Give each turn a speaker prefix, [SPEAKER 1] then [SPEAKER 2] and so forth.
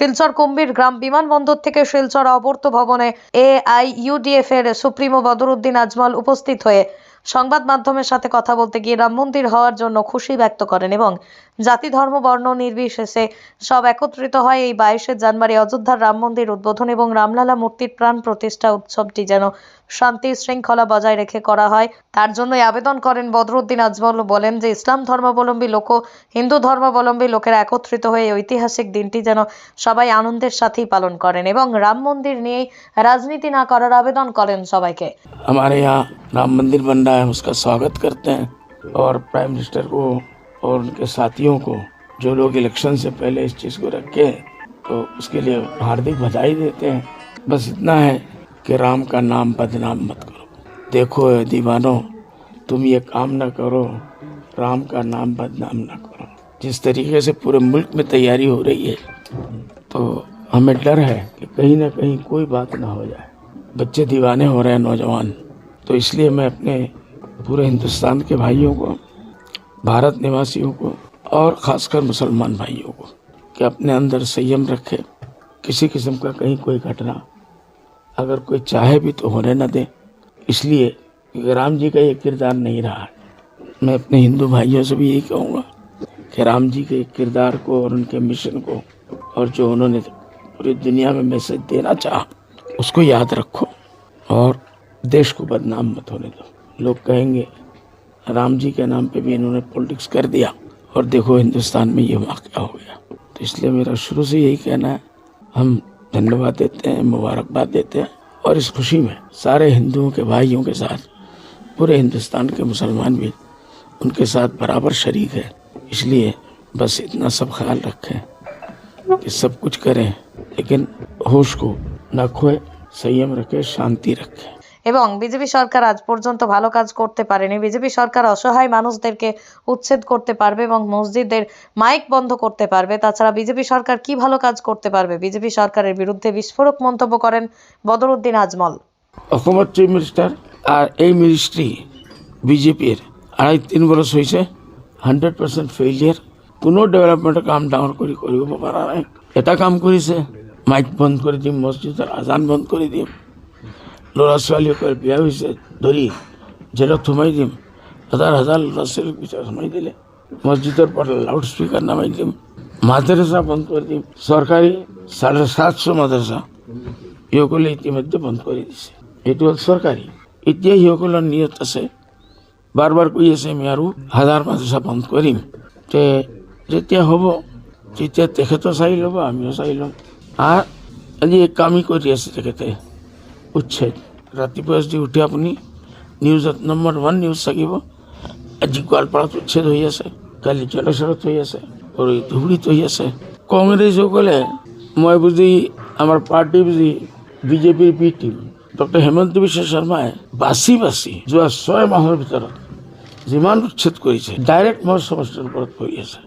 [SPEAKER 1] শিলচর কুম্বীর গ্রাম বিমানবন্দর থেকে শিলচর অবর্ত ভবনে এ আই এআইইউডিএফ এর সুপ্রিমো বদরুদ্দিন আজমল উপস্থিত হয়ে সংবাদ মাধ্যমের সাথে কথা বলতে গিয়ে রাম মন্দির হওয়ার জন্য খুশি ব্যক্ত করেন এবং জাতি ধর্ম বর্ণ নির্বিশেষে সব একত্রিত হয় এই বাইশে জানুয়ারি অযোধ্যার রাম মন্দির উদ্বোধন এবং রামলালা মূর্তির প্রাণ প্রতিষ্ঠা উৎসবটি যেন শান্তি শৃঙ্খলা বজায় রেখে করা হয় তার জন্যই আবেদন করেন বদরুদ্দিন আজমল বলেন যে ইসলাম ধর্মাবলম্বী লোক ও হিন্দু ধর্মাবলম্বী লোকেরা একত্রিত হয়ে এই ঐতিহাসিক দিনটি যেন সবাই আনন্দের সাথেই পালন করেন এবং রাম মন্দির নিয়েই রাজনীতি না করার আবেদন করেন সবাইকে
[SPEAKER 2] हमारे यहाँ राम मंदिर बन रहा है उसका स्वागत करते हैं और प्राइम मिनिस्टर को और उनके साथियों को, जो लोग इलेक्शन से पहले इस चीज़ को रखे हैं तो उसके लिए हार्दिक बधाई देते हैं। बस इतना है कि राम का नाम बदनाम मत करो। देखो दीवानों, तुम ये काम ना करो, राम का नाम बदनाम ना करो। जिस तरीके से पूरे मुल्क में तैयारी हो रही है तो हमें डर है कि कहीं ना कहीं कोई बात ना हो जाए। बच्चे दीवाने हो रहे हैं, नौजवान। तो इसलिए मैं अपने पूरे हिंदुस्तान के भाइयों को भारत निवासियों को और ख़ासकर मुसलमान भाइयों को कि अपने अंदर संयम रखे, किसी किस्म का कहीं कोई घटना अगर कोई चाहे भी तो होने न दे। इसलिए राम जी का ये किरदार नहीं रहा है। मैं अपने हिंदू भाइयों से भी यही कहूँगा कि राम जी के किरदार को और उनके मिशन को और जो उन्होंने पूरी दुनिया में मैसेज देना चाहा, उसको याद रखो और देश को बदनाम मत होने दो। लोग कहेंगे राम जी के नाम पे भी इन्होंने पॉलिटिक्स कर दिया। और देखो हिंदुस्तान में ये वाक़ हो गया। तो इसलिए मेरा शुरू से यही कहना है, हम धन्यवाद देते हैं, मुबारकबाद देते हैं, और इस खुशी में सारे हिंदुओं के भाइयों के साथ, पूरे हिंदुस्तान के मुसलमान भी उनके साथ बराबर शरीक है। इसलिए बस इतना सब ख्याल रखें कि सब कुछ करें, लेकिन होश को न खोए, संयम रखें, शांति रखें।
[SPEAKER 1] এবং বিজেপি সরকার আজ পর্যন্ত ভালো কাজ করতে পারেনি। বিজেপি সরকার অসহায় মানুষদেরকে উচ্ছেদ করতে পারবে এবং মসজিদের মাইক বন্ধ করতে পারবে। তাছাড়া বিজেপি সরকার কি ভালো কাজ করতে পারবে? বিজেপি সরকারের বিরুদ্ধে বিস্ফোরক মন্তব্য করেন বদরুদ্দিন আজমল।
[SPEAKER 2] অসমত চিফ মিনিষ্টার আর এই মিনিষ্ট্রি বিজেপির আড়াই তিন বছৰ হৈছে হান্ড্রেড পাৰ্চেণ্ট ফেইলিয়াৰ কোনো ডেভেলপমেণ্টৰ কাম ডাঙৰ কৰি কৰিব পৰা নাই। এটা কাম কৰিছে মাইক বন্ধ কৰি দিম মছজিদৰ আজান বন্ধ কৰি দিম। ল'ৰা ছোৱালীসকল বিয়া হৈছে, ধৰি জেলত সোমাই দিম, হাজাৰ হাজাৰ ল'ৰা ছোৱালীক ভিতৰত সোমাই দিলে, মছজিদৰ পৰা লাউড স্পীকাৰ নামাই দিম, মাদ্ৰাছা বন্ধ কৰি দিম, চৰকাৰী চাৰে সাতশ মাদ্ৰাছা, সিসকলে ইতিমধ্যে বন্ধ কৰি দিছে। এইটো হ'ল চৰকাৰী। এতিয়া সিসকলৰ নিয়ত আছে বাৰ বাৰ কৈ আছে, আমি আৰু হাজাৰ মাদ্ৰাছা বন্ধ কৰিম। তে যেতিয়া হ'ব, তেতিয়া তেখেতো চাই ল'ব, আমিও চাই ল'ম। আৰু আজি কামেই কৰি আছে তেখেতে। উচ্ছেদ। ৰাতিপুৱা যদি উঠে আপুনি নিউজত নম্বৰ ওৱান নিউজ থাকিব, আজি গোৱালপাৰাত উচ্ছেদ হৈ আছে, কালি জলেশ্বৰত হৈ আছে, আৰু ধুবুৰীত হৈ আছে। কংগ্ৰেছসকলে, মই বুজি, আমাৰ পাৰ্টি বুজি, বিজেপিৰ বি টিম ডক্টৰ হেমন্ত বিশ্ব শৰ্মাই বাছি বাছি যোৱা ছয় মাহৰ ভিতৰত যিমান উচ্ছেদ কৰিছে, ডাইৰেক্ট মোৰ সমষ্টিৰ ওপৰত পৰি আছে।